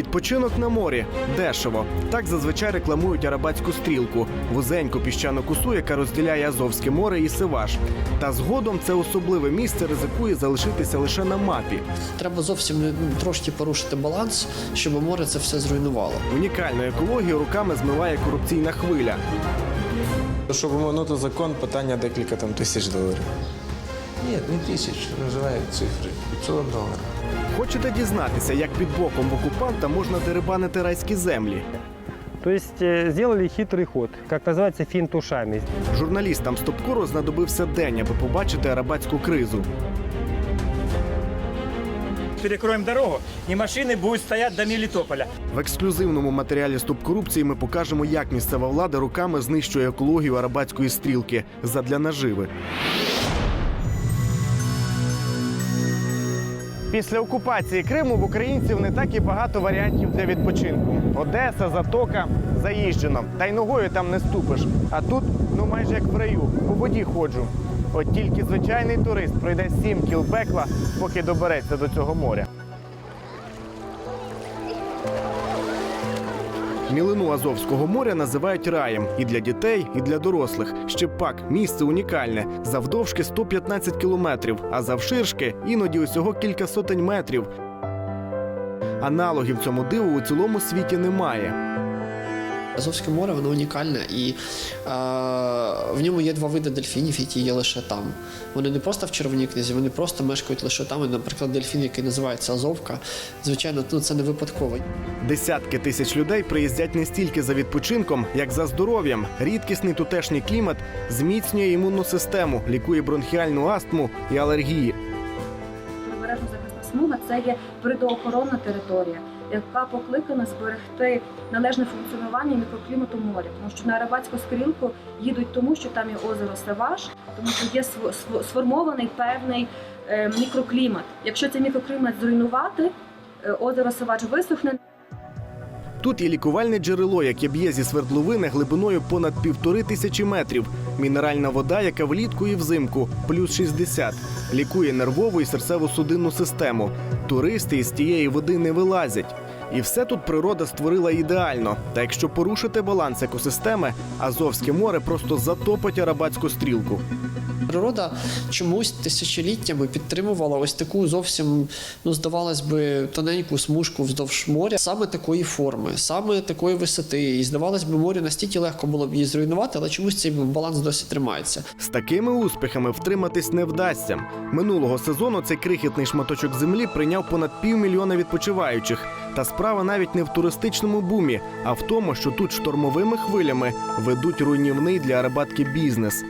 Відпочинок на морі дешево. Так зазвичай рекламують арабатську стрілку, вузеньку піщану косу, яка розділяє Азовське море і Сиваш. Та згодом це особливе місце ризикує залишитися лише на мапі. Треба зовсім трошки порушити баланс, щоб море це все зруйнувало. Унікальну екологію руками змиває корупційна хвиля. Щоб оминути закон, питання декілька там тисяч доларів. Ні, не тисяч, називають цифри. 500 доларів. Хочете дізнатися, як під боком в окупанта можна дерибанити райські землі? То есть э, сделали хитрый ход, как называется, финт ушами. Журналістам Стопкору знадобився день, аби побачити арабатську кризу. перекроем дорогу, и машины будут стоять до Мелитополя. В ексклюзивному матеріалі Стоп корупції ми покажемо, як місцева влада руками знищує екологію арабатської стрілки задля наживи. Після окупації Криму в українців не так і багато варіантів для відпочинку. Одеса, Затока, заїжджено. Та й ногою там не ступиш. А тут, ну майже як в раю, по воді ходжу. От тільки звичайний турист пройде сім кіл пекла, поки добереться до цього моря. Мілину Азовського моря називають раєм і для дітей, і для дорослих. Ще пак місце унікальне завдовжки 115 кілометрів, а завширшки іноді усього кілька сотень метрів. Аналогів цьому диву у цілому світі немає. Азовське море воно унікальне і е, в ньому є два види дельфінів, які є лише там. Вони не просто в червоній книзі, вони просто мешкають лише там. І, наприклад, дельфін, який називається Азовка, звичайно, ну, це не випадково. Десятки тисяч людей приїздять не стільки за відпочинком, як за здоров'ям. Рідкісний тутешній клімат зміцнює імунну систему, лікує бронхіальну астму і алергії. Прибережна захисна смуга це є природоохоронна територія, яка покликана зберегти належне функціонування мікроклімату моря. Тому що на Арабатську скрілку їдуть тому, що там є озеро Севаш, тому що є сформований певний е, мікроклімат. Якщо цей мікроклімат зруйнувати, е, озеро Севач висохне, Тут є лікувальне джерело, яке б'є зі свердловини глибиною понад півтори тисячі метрів. Мінеральна вода, яка влітку і взимку, плюс 60. Лікує нервову і серцево-судинну систему. Туристи із тієї води не вилазять. І все тут природа створила ідеально. Та якщо порушити баланс екосистеми, Азовське море просто затопить арабатську стрілку. Природа чомусь тисячоліттями підтримувала ось таку зовсім, ну здавалось би, тоненьку смужку вздовж моря, саме такої форми, саме такої висоти. І здавалось би, морю настільки легко було б її зруйнувати, але чомусь цей баланс досі тримається. З такими успіхами втриматись не вдасться. Минулого сезону цей крихітний шматочок землі прийняв понад півмільйона відпочиваючих. Та справа навіть не в туристичному бумі, а в тому, що тут штормовими хвилями ведуть руйнівний для Арабатки бізнес.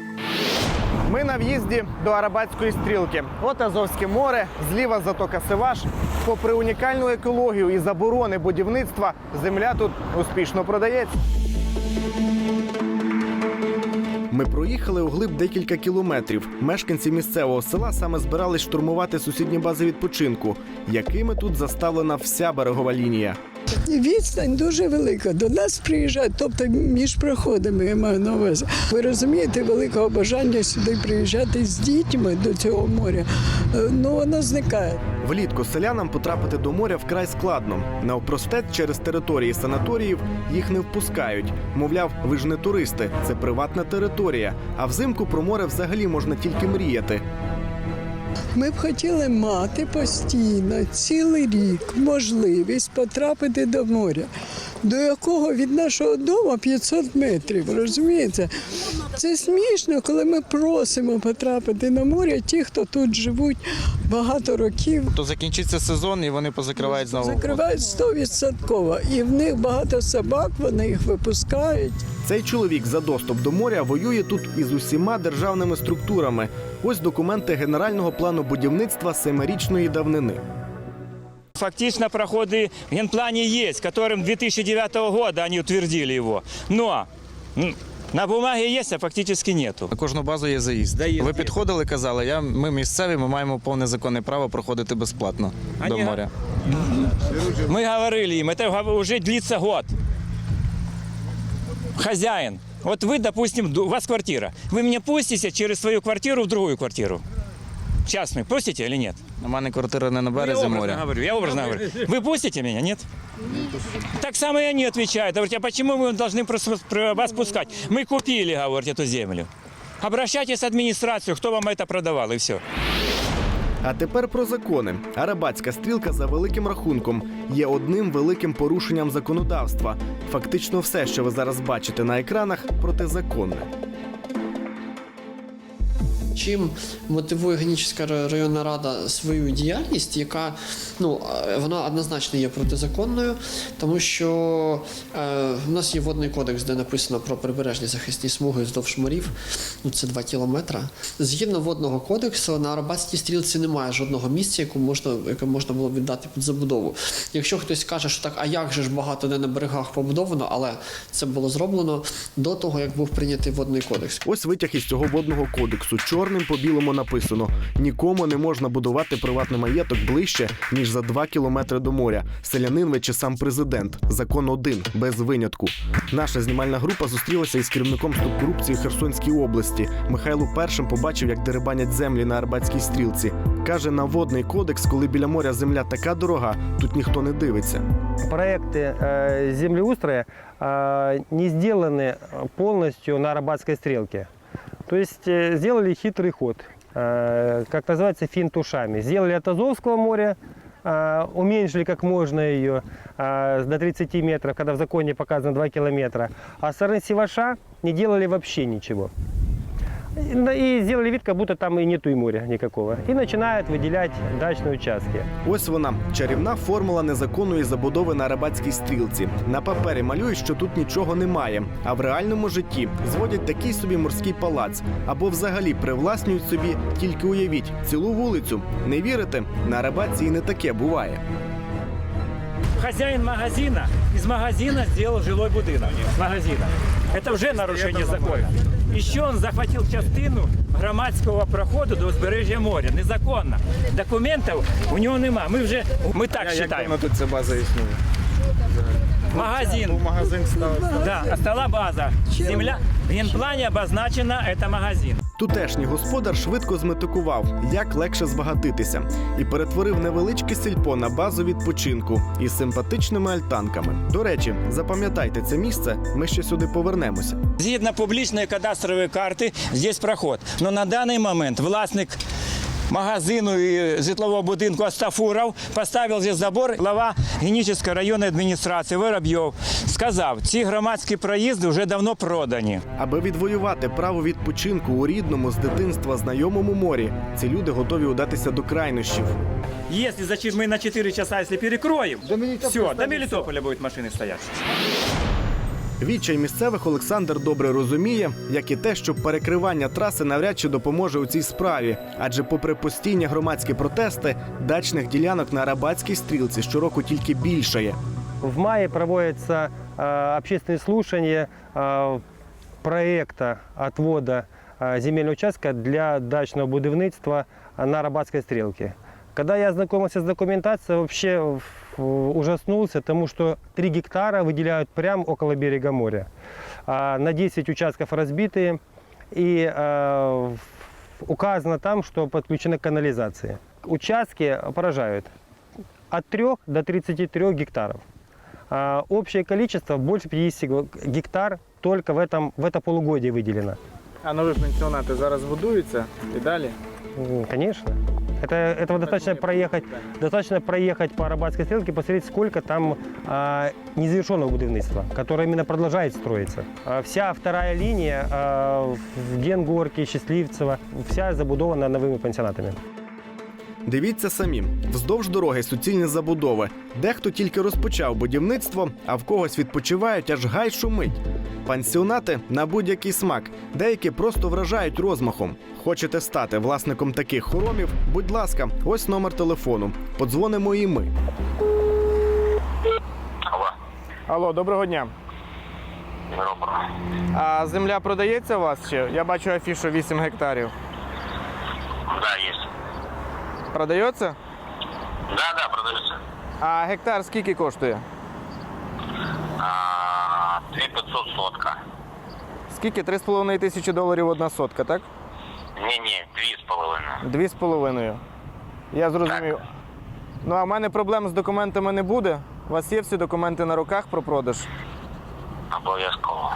Ми на в'їзді до Арабатської стрілки. От Азовське море, зліва затока Севаш. Попри унікальну екологію і заборони будівництва, земля тут успішно продається. Ми проїхали у глиб декілька кілометрів. Мешканці місцевого села саме збирались штурмувати сусідні бази відпочинку, якими тут заставлена вся берегова лінія. Відстань дуже велика. До нас приїжджають, тобто між проходами я маю на увазі. Ви розумієте, великого бажання сюди приїжджати з дітьми до цього моря. е, Ну воно зникає. Влітку селянам потрапити до моря вкрай складно. Навпростець через території санаторіїв їх не впускають. Мовляв, ви ж не туристи, це приватна територія. А взимку про море взагалі можна тільки мріяти. Ми б хотіли мати постійно цілий рік можливість потрапити до моря, до якого від нашого дому 500 метрів. Розумієте? Це смішно, коли ми просимо потрапити на море ті, хто тут живуть багато років. То закінчиться сезон і вони позакривають знову. Закривають стовідсотково. І в них багато собак, вони їх випускають. Цей чоловік за доступ до моря воює тут із усіма державними структурами. Ось документи генерального плану будівництва семирічної давнини Фактично проходы в генплане есть, которым 2009 года они утвердили его. Но м, на бумаге есть, а фактически нету. На кожну базу є заїзд. Да, є Ви заїзд. підходили, казали, я, ми місцеві, ми маємо повне законне право проходити безплатно до Ані- моря. Мы говорили им, это гов- уже длится год. Хозяин, вот вы, допустим, ду- у вас квартира. Вы меня пустите через свою квартиру в другую квартиру. частную, пустите или нет? У мене квартира не на Ну, я березі образно моря. говорю, я образно говорю. Вы пустите меня, нет? Так само и они отвечают. Говорят, а почему мы должны просто про вас пускать? Мы купили, говорят, эту землю. Обращайтесь в администрацию, кто вам это продавал, и все. А тепер про закони. Арабатська стрілка за великим рахунком є одним великим порушенням законодавства. Фактично, все, що ви зараз бачите на екранах, протизаконне. Чим мотивує Генічська районна рада свою діяльність, яка ну е, вона однозначно є протизаконною, тому що е, в нас є водний кодекс, де написано про прибережні захисні смуги вздовж морів. Ну це 2 кілометри. Згідно водного кодексу, на Арабатській стрілці немає жодного місця, яку можна, яке можна було віддати під забудову. Якщо хтось каже, що так, а як же ж багато де на берегах побудовано, але це було зроблено до того, як був прийнятий водний кодекс. Ось витяг із цього водного кодексу Чорним по білому написано: нікому не можна будувати приватний маєток ближче ніж за 2 кілометри до моря. Селянин ви чи сам президент. Закон один без винятку. Наша знімальна група зустрілася із керівником стоп корупції Херсонській області. Михайло першим побачив, як дерибанять землі на Арбатській стрілці. каже, на водний кодекс, коли біля моря земля така дорога, тут ніхто не дивиться. Проекты э, землеустроя э, не сделаны полностью на Арабатской стрелке. То есть э, сделали хитрый ход, э, как называется, финт ушами. Сделали от Азовского моря, э, уменьшили как можно ее э, до 30 метров, когда в законе показано 2 километра. А со стороны Севаша не делали вообще ничего. И на- И сделали вид, как будто там и нету и моря никакого. И начинают выделять дачные участки. Ось вона чарівна формула незаконної забудови на арабатській стрілці. На папері малюють, що тут нічого немає, а в реальному житті зводять такий собі морський палац або взагалі привласнюють собі, тільки уявіть, цілу вулицю. Не вірите? На арабатці і не таке буває. Хозяин магазина из магазина сделал жилой будинок. Магазина. Это уже нарушение закона. Еще он захватив частину громадського проходу до узбережжя моря. Незаконно. Документів у нього нема. Ми вже ми так вважаємо. тут ця база існує? Магазин. Магазин стала. Да, стала база. Земля в генплані обозначена, это магазин. Тутешній господар швидко зметикував, як легше збагатитися, і перетворив невеличке сільпо на базу відпочинку із симпатичними альтанками. До речі, запам'ятайте це місце. Ми ще сюди повернемося. Згідно публічної кадастрової карти, здесь проход. Але на даний момент власник магазину і житлового будинку Астафуров поставив здесь забор. Глава Генічеської районної адміністрації Воробйов сказав, ці громадські проїзди вже давно продані. Аби відвоювати право відпочинку у рідному з дитинства знайомому морі, ці люди готові удатися до крайнощів. Если зачем мы на 4 часа, если перекроем, все, до Мелитополя будут машины стоять. Відчай місцевих Олександр добре розуміє, як і те, що перекривання траси навряд чи допоможе у цій справі. Адже, попри постійні громадські протести, дачних ділянок на арабатській стрілці щороку тільки більшає. В мае проводятся э, общественные слушания э, проекта отвода э, земельного участка для дачного будівництва на Арабатской стрелке. Когда я ознакомился с документацией, вообще в- ужаснулся, тому что 3 гектара выделяют прямо около берега моря. А на 10 участков разбитые и э, в- указано там, что подключена канализация. Участки поражают от 3 до 33 гектаров. А, общее количество больше 50 г- гектар только в, этом, в это полугодие выделено. А нові пенсіонати зараз будуються і далі. М, Конечно. Это, этого достаточно проехать, достаточно проехать по Арабатской стрелке, посмотреть, сколько там а, незавершенного будівництва, которое именно продолжает строиться. А, вся вторая линия а, в Генгорке, Счастливцево, вся забудована новыми пансионатами. Дивіться самі, вздовж дороги суцільні забудови. Дехто тільки розпочав будівництво, а в когось відпочивають, аж гай шумить. Пансіонати на будь-який смак, деякі просто вражають розмахом. Хочете стати власником таких хоромів? Будь ласка, ось номер телефону. Подзвонимо і ми. Алло, доброго дня. Добре. А земля продається у вас ще? Я бачу афішу 8 гектарів. Да, есть. Продається? Да, да, продается. А гектар скільки коштує? А, 2500 сотка. Скільки? 3,5 тисячі доларів одна сотка, так? С половиной. Дві з половиною. Я зрозумів. Ну а в мене проблем з документами не буде. У вас є всі документи на руках про продаж? Обов'язково.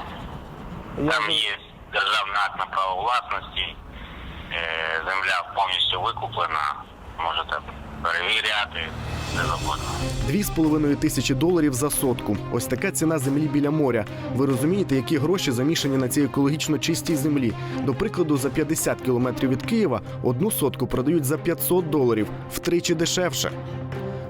Я... Там є державний акт на право власності, е, земля повністю викуплена, можете перевіряти. Дві з половиною тисячі доларів за сотку. Ось така ціна землі біля моря. Ви розумієте, які гроші замішані на цій екологічно чистій землі. До прикладу, за 50 кілометрів від Києва одну сотку продають за 500 доларів, втричі дешевше.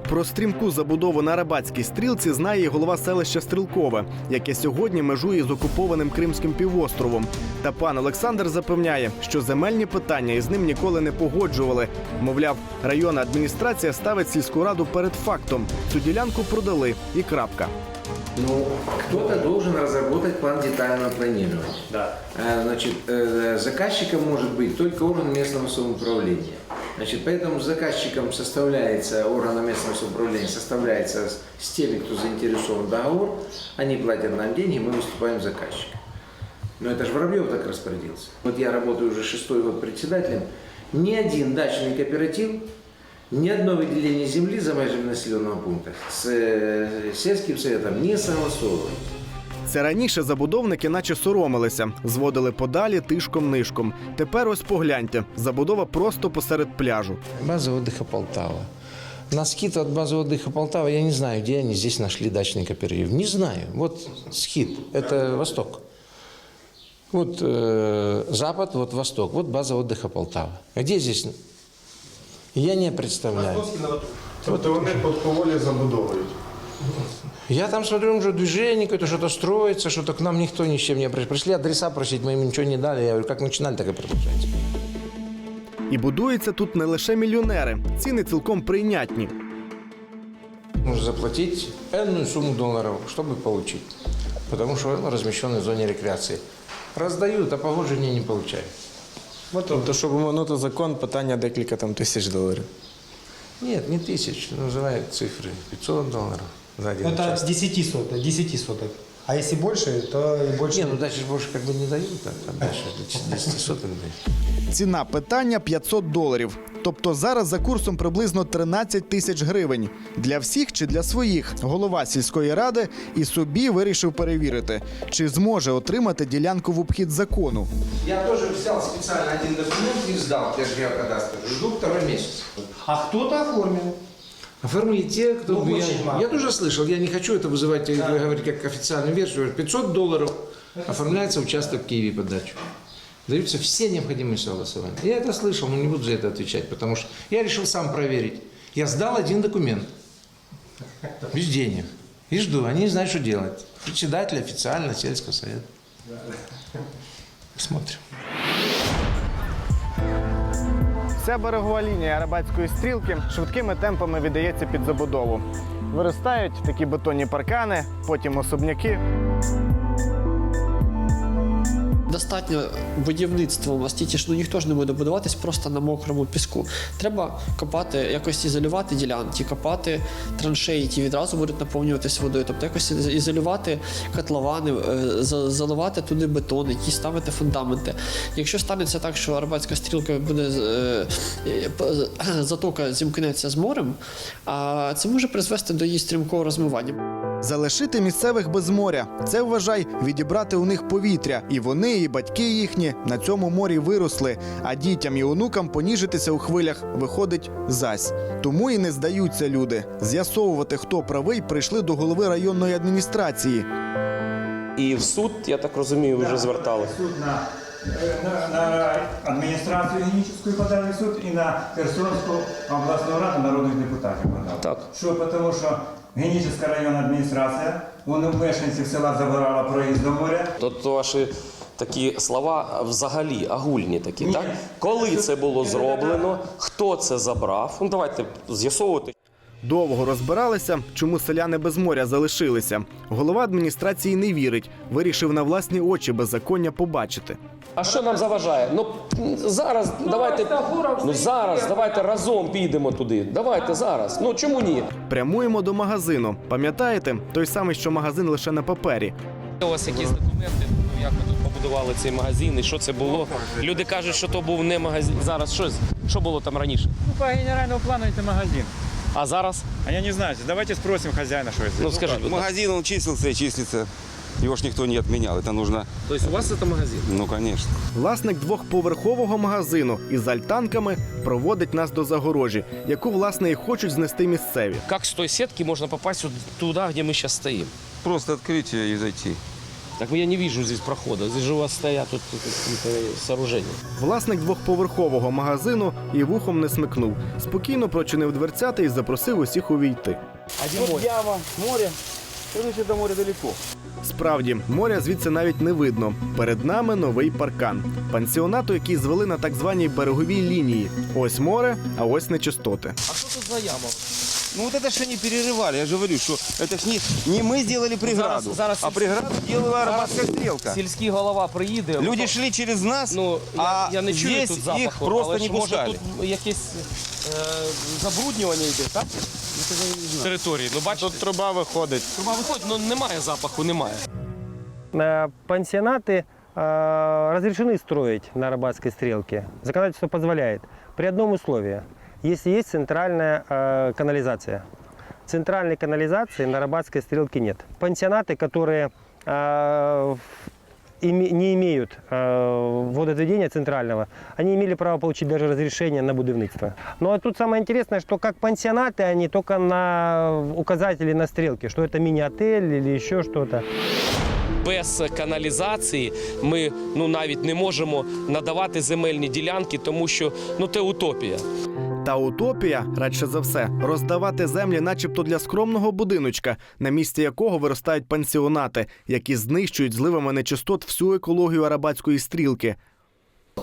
Про стрімку забудову на Арабатській стрілці знає і голова селища Стрілкове, яке сьогодні межує з окупованим Кримським півостровом. Та пан Олександр запевняє, що земельні питання із ним ніколи не погоджували. Мовляв, районна адміністрація ставить сільську раду перед фактом. Цю ділянку продали і крапка. Ну, кто-то должен разработать план детального планирования. Да. А, Значит, э, заказчиком может быть только орган местного самоуправления. Значит, поэтому заказчиком составляется, органом местного самоуправления составляется с- теми, кто заинтересован договор, они платят нам деньги, мы выступаем заказчиком. Но это же Воробьев так распорядился. Вот я работаю уже шестой год председателем. Ни один дачный кооператив, ни одно выделение земли за межами населенного пункта с э, сельским советом не согласовывает. Це раніше забудовники наче соромилися, зводили подалі тишком-нишком. Тепер ось погляньте, забудова просто посеред пляжу. База отдыха Полтава. На скид от базы отдыха Полтава я не знаю, где они здесь нашли дачный кооператив. Не знаю. Вот скид, это Восток. Вот э, Запад, вот Восток, вот база отдыха Полтава. А Где здесь? Я не представляю. Тобто вони поволі забудовують. Я там смотрю, уже движение, какое-то что-то строится, что-то к нам никто ни с чем не пришел. Пришли адреса просить, мы им ничего не дали. Я говорю, как начинали, так и продолжайте. І будуються тут не лише мільйонери, ціни цілком прийнятні. Нужно заплатить энную сумму долларов, чтобы получить. Потому что он размещен в зоне рекреации. Раздают, а погоджения не получают. Тобто, щоб оминути закон, питання декілька там тисяч доларів. Нет, не тысяч, называют цифры. 500 долларов за один Это участок. 10 соток, 10 соток. А если больше, то и больше. Не, ну дальше ж больше как бы не дают, а там дальше до 10 соток дают. Ціна питання 500 доларів. Тобто зараз за курсом приблизно 13 тисяч гривень. Для всіх чи для своїх голова сільської ради і собі вирішив перевірити, чи зможе отримати ділянку в обхід закону. Я тоже взял специально один документ и сдал в Геокадастр. Жду второй месяц. А кто-то оформил. Оформили те, кто... Ну, я, мало. я тоже слышал, я не хочу это вызывать, э, говорить как официальную версию. 500 долларов оформляется участок в Киеве под дачу. Даются все необходимые согласования. Я это слышал, но не буду за это отвечать, потому что я решил сам проверить. Я сдал один документ. Без денег. И жду. Они не знают, что делать. Председатель официально сельского совета. Посмотрим. Вся берегова лінія Арабатської стрілки швидкими темпами віддається під забудову. Виростають такі бетонні паркани, потім особняки. Достатньо будівництвом, оскільки ж ну ніхто ж не буде будуватись просто на мокрому піску. Треба копати, якось ізолювати ділянки, копати траншеї, які відразу будуть наповнюватись водою. Тобто якось ізолювати котловани, е, заливати туди бетон, якісь ставити фундаменти. Якщо станеться так, що Арабатська стрілка буде е, е, затока зімкнеться з морем, а це може призвести до її стрімкого розмивання. Залишити місцевих без моря це вважай відібрати у них повітря, і вони, і батьки їхні на цьому морі виросли. А дітям і онукам поніжитися у хвилях виходить зась. Тому і не здаються люди. З'ясовувати, хто правий, прийшли до голови районної адміністрації. І в суд, я так розумію, ви вже звертали. Суд на, на, на адміністрацію генічну подали в суд і на Херсонську обласну раду народних депутатів подали. Так. Що, тому що Генічеська районна адміністрація, вони мешканців села забирала проїзд до моря. Тобто ваші такі слова взагалі агульні такі, Ні. так? Коли це було зроблено, хто це забрав? Ну давайте з'ясовувати. Довго розбиралися, чому селяни без моря залишилися. Голова адміністрації не вірить, вирішив на власні очі беззаконня побачити. А що нам заважає? Ну зараз давайте ну зараз давайте разом підемо туди. Давайте зараз. Ну чому ні? Прямуємо до магазину. Пам'ятаєте, той самий, що магазин лише на папері. У вас якісь документи, ну як ви? будували цей магазин і що це було. Люди кажуть, що то був не магазин. Зараз що, що було там раніше? Ну, по генеральному плану это магазин. А зараз? А я не знаю, давайте спросим хозяина, что это. Ну скажіть, будь ласка. Магазин он числился и числится. Его ж никто не отменял. Это нужно, Тобто у вас це магазин? ну, конечно. Власник двохповерхового магазину із альтанками проводить нас до загорожі, яку власне і хочуть знести місцеві. Как с той сетки можно попасть вот туда, где мы сейчас стоим? Просто открыть ее и зайти. Так я не вижу здесь прохода. Здесь же у вас стоят тут какие-то сооружения. Власник двохповерхового магазину і вухом не смикнув. Спокійно прочинив дверцята і запросив усіх увійти. яма, море. Короче, до моря далеко. Справді, моря звідси навіть не видно. Перед нами новий паркан. Пансіонату, який звели на так званій береговій лінії. Ось море, а ось нечистоти. А что тут за яма? Ну вот это что не перерывали. Я же говорю, что это ж не, не мы сделали преграду, Зараз- зараз а преграду делала арабатская стрелка. Сільський голова приїде. Люди шли через нас, Ну, я, а я не чую здесь тут запаху, их просто але не ж, може пускали. тут якесь е, забруднювання йде, так? Території. Ну бачите, Тут труба виходить. труба виходить, ну немає запаху, немає. Э, Пансионаты э, разрешены строить на Арабатской стрелке. Законодательство позволяет. При одном условии. Если есть центральная э, канализация. Центральной канализации на Арабатской стрелке нет. Пансионаты, которые э, име- не имеют э, водоотведения центрального, они имели право получить даже разрешение на будівництво. Ну а тут самое интересное, что как пансионаты, они только на указатели на стрелке, что это мини-отель или еще что-то. Без каналізації ми ну навіть не можемо надавати земельні ділянки, тому що ну це утопія. Та утопія, радше за все, роздавати землі, начебто для скромного будиночка, на місці якого виростають пансіонати, які знищують зливами нечистот всю екологію арабатської стрілки.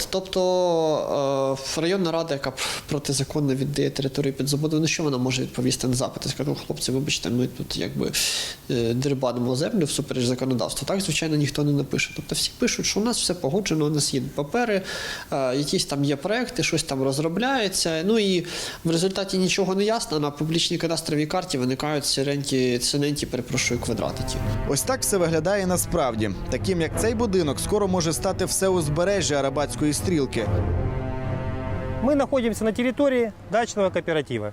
Тобто е, районна рада, яка протизаконно віддає територію під забудову, ну що вона може відповісти на запити? Скажу, хлопці, вибачте, ми тут якби е, дерибанимо землю всупереч законодавству. Так, звичайно, ніхто не напише. Тобто всі пишуть, що у нас все погоджено, у нас є папери, е, якісь там є проекти, щось там розробляється. Ну і в результаті нічого не ясно. На публічній кадастровій карті виникають сіренькі, синенькі, перепрошую, квадратики. Ось так все виглядає насправді. Таким як цей будинок, скоро може стати все узбережжя арабатської стрілки. Мы находимся на территории дачного кооператива.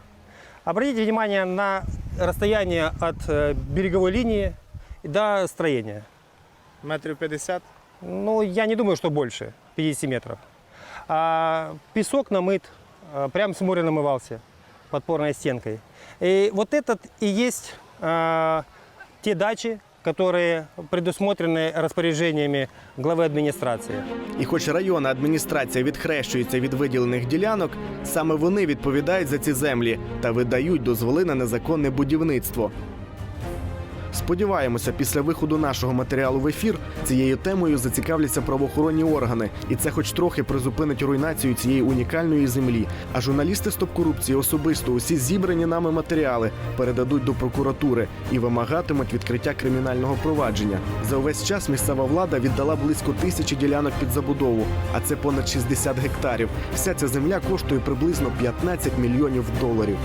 Обратите внимание на расстояние от э, береговой линии до строения. Метрів 50. Ну, я не думаю, что больше 50 метров. А песок намыт, а, прям с моря намывался подпорной стенкой. И вот этот и есть а, те дачи, которые предусмотрены распоряжениями главы администрации. І хоч районна адміністрація відхрещується від виділених ділянок, саме вони відповідають за ці землі та видають дозволи на незаконне будівництво. Сподіваємося, після виходу нашого матеріалу в ефір цією темою зацікавляться правоохоронні органи, і це хоч трохи призупинить руйнацію цієї унікальної землі. А журналісти Стоп корупції особисто усі зібрані нами матеріали передадуть до прокуратури і вимагатимуть відкриття кримінального провадження. За увесь час місцева влада віддала близько тисячі ділянок під забудову, а це понад 60 гектарів. Вся ця земля коштує приблизно 15 мільйонів доларів.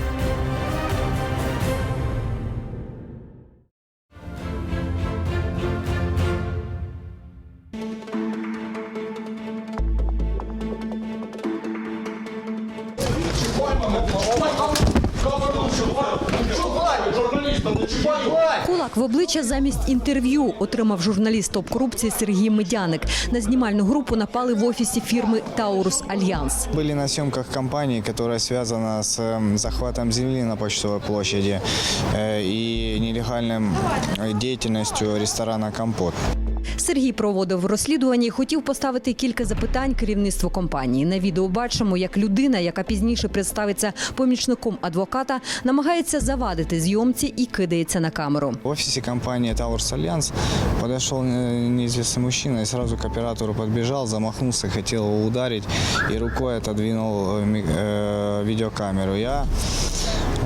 Кулак в обличчя замість інтерв'ю отримав журналіст топ корупції Сергій Медяник. На знімальну групу напали в офісі фірми Таурус Альянс. Были на съемках компании, которая связана с эм, захватом земли на Почтовой площади э, и нелегальной деятельностью ресторана «Компот». Сергій проводив розслідування і хотів поставити кілька запитань керівництву компанії. На відео бачимо, як людина, яка пізніше представиться помічником адвоката, намагається завадити зйомці і кидається на камеру. В офисе компании «Таурус Альянс» подошел э, неизвестный мужчина и сразу к оператору подбежал, замахнулся, хотел его ударить и рукой отодвинул э, ми- э, видеокамеру. Я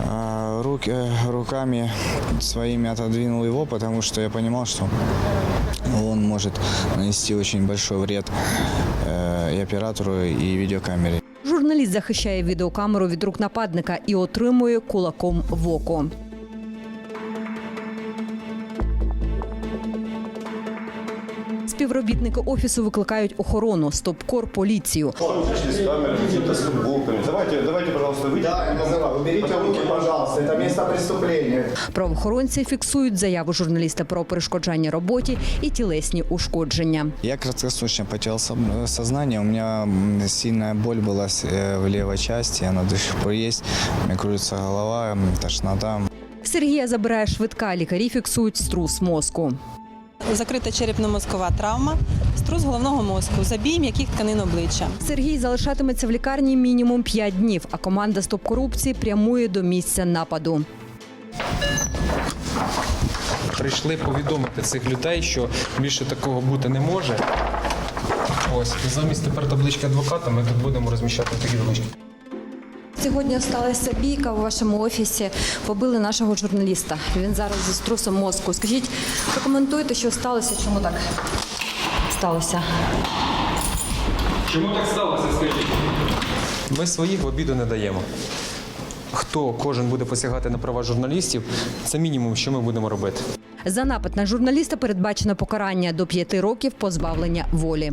э, руки, руками своими отодвинул его, потому что я понимал, что он может нанести очень большой вред э, и оператору, и видеокамере. Журналіст захищає відеокамеру від рук нападника і отримує кулаком в око. Співробітники офісу викликають охорону, стопкор, поліцію. Пришли с камерами, какими-то с футболками. Давайте, давайте, пожалуйста, выйдите. Да, уберите руки, пожалуйста, это место преступления. Правоохоронці фіксують заяву журналіста про перешкоджання роботі і тілесні ушкодження. Я краткосрочно потерял соб- сознание, у меня м, сильная боль была с- э, в левой части, она до сих пор есть. У меня кружится голова, м, тошнота. Сергія забирає швидка. Лікарі фіксують струс мозку. Закрита черепно-мозкова травма, струс головного мозку, забій м'яких тканин обличчя. Сергій залишатиметься в лікарні мінімум 5 днів, а команда Стоп корупції прямує до місця нападу. Прийшли повідомити цих людей, що більше такого бути не може. Ось замість тепер таблички адвоката ми тут будемо розміщати такі таблички. Сьогодні сталася бійка у вашому офісі. Побили нашого журналіста. Він зараз зі струсом мозку. Скажіть, прокоментуйте, що сталося, чому так сталося. Чому так сталося, скажіть? Ми своїх в обіду не даємо. Хто кожен буде посягати на права журналістів, це мінімум, що ми будемо робити. За напад на журналіста передбачено покарання до 5 років позбавлення волі.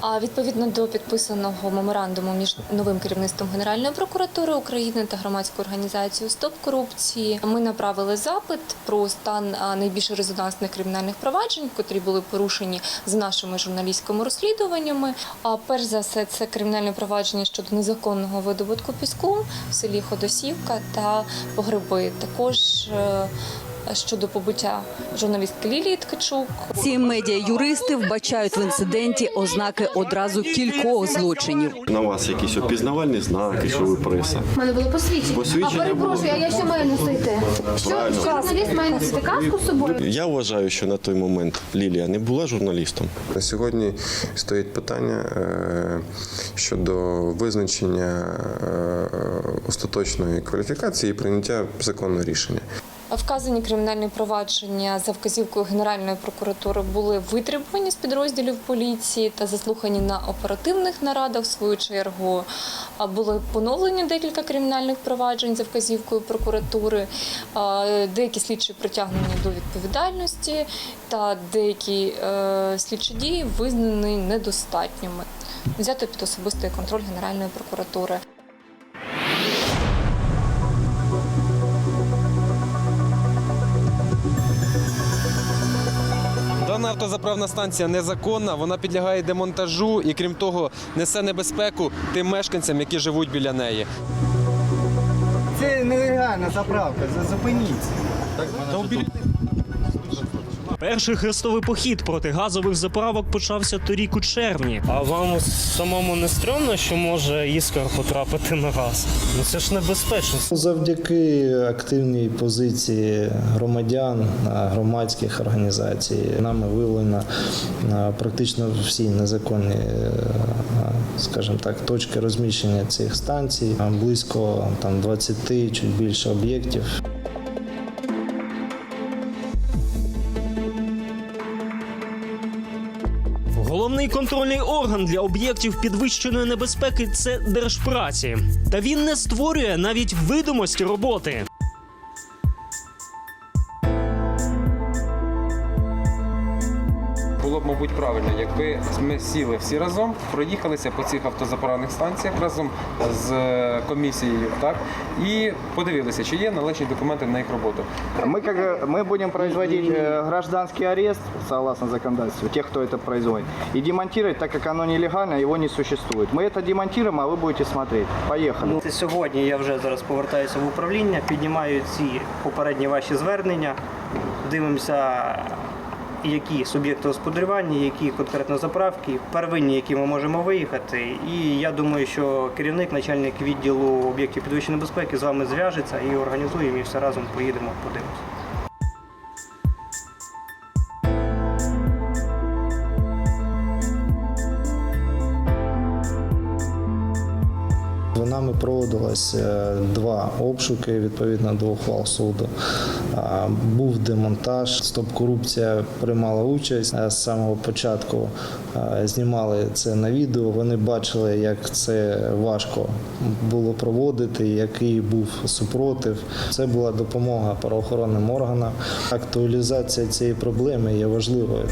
А відповідно до підписаного меморандуму між новим керівництвом Генеральної прокуратури України та громадською організацією Стоп корупції, ми направили запит про стан найбільш резонансних кримінальних проваджень, котрі були порушені з нашими журналістськими розслідуваннями. А перш за все, це кримінальне провадження щодо незаконного видобутку піску в селі Ходосівка та Погреби. Також е, щодо побиття журналістки Лілії Ткачук. Ці медіа-юристи вбачають в інциденті ознаки одразу кількох злочинів. На вас якісь опізнавальні знаки, що ви преса. У мене було посвідчення. Посвідчення а перепрошую, а я що маю носити? Що, Правильно. що журналіст має носити каску з собою? Я вважаю, що на той момент Лілія не була журналістом. На сьогодні стоїть питання е, щодо визначення е, остаточної кваліфікації і прийняття законного рішення. Вказані кримінальні провадження за вказівкою Генеральної прокуратури були витребувані з підрозділів поліції та заслухані на оперативних нарадах. В свою чергу були поновлені декілька кримінальних проваджень за вказівкою прокуратури. Деякі слідчі притягнені до відповідальності, та деякі е, слідчі дії визнані недостатніми. Взято під особистий контроль Генеральної прокуратури. Дана автозаправна станція незаконна, вона підлягає демонтажу і, крім того, несе небезпеку тим мешканцям, які живуть біля неї. Це нелегальна заправка, зупиніться. Перший хрестовий похід проти газових заправок почався торік у червні. А вам самому не стрьомно, що може іскор потрапити на газ? Ну це ж небезпечно. Завдяки активній позиції громадян, громадських організацій нами виявлено практично всі незаконні, е, скажімо так, точки розміщення цих станцій. Близько там 20, чуть більше об'єктів. Головний контрольний орган для об'єктів підвищеної небезпеки це держпраці. Та він не створює навіть видимості роботи. мабуть, правильно, якби ми сіли всі разом, проїхалися по цих автозаправних станціях разом з е, комісією, так і подивилися, чи є належні документи на їх роботу. Мы, как, э, мы будем производить э, гражданский арест, согласно законодательству, тех, кто это производит, и демонтировать, так как оно нелегально, его не существует. Мы это демонтируем, а вы будете смотреть. Поехали. Ну, Сьогодні я вже зараз повертаюся в управління, піднімаю ці попередні ваші звернення, дивимося, які суб'єкти господарювання, які конкретно заправки, первинні, які ми можемо виїхати. І я думаю, що керівник, начальник відділу об'єктів підвищеної безпеки з вами зв'яжеться і організуємо, і все разом поїдемо, подивимося. Нами проводилось е, два обшуки відповідно до ухвал суду. Був демонтаж. Стоп корупція приймала участь е, з самого початку. Е, Знімали це на відео. Вони бачили, як це важко було проводити, який був супротив. Це була допомога правоохоронним органам. Актуалізація цієї проблеми є важливою.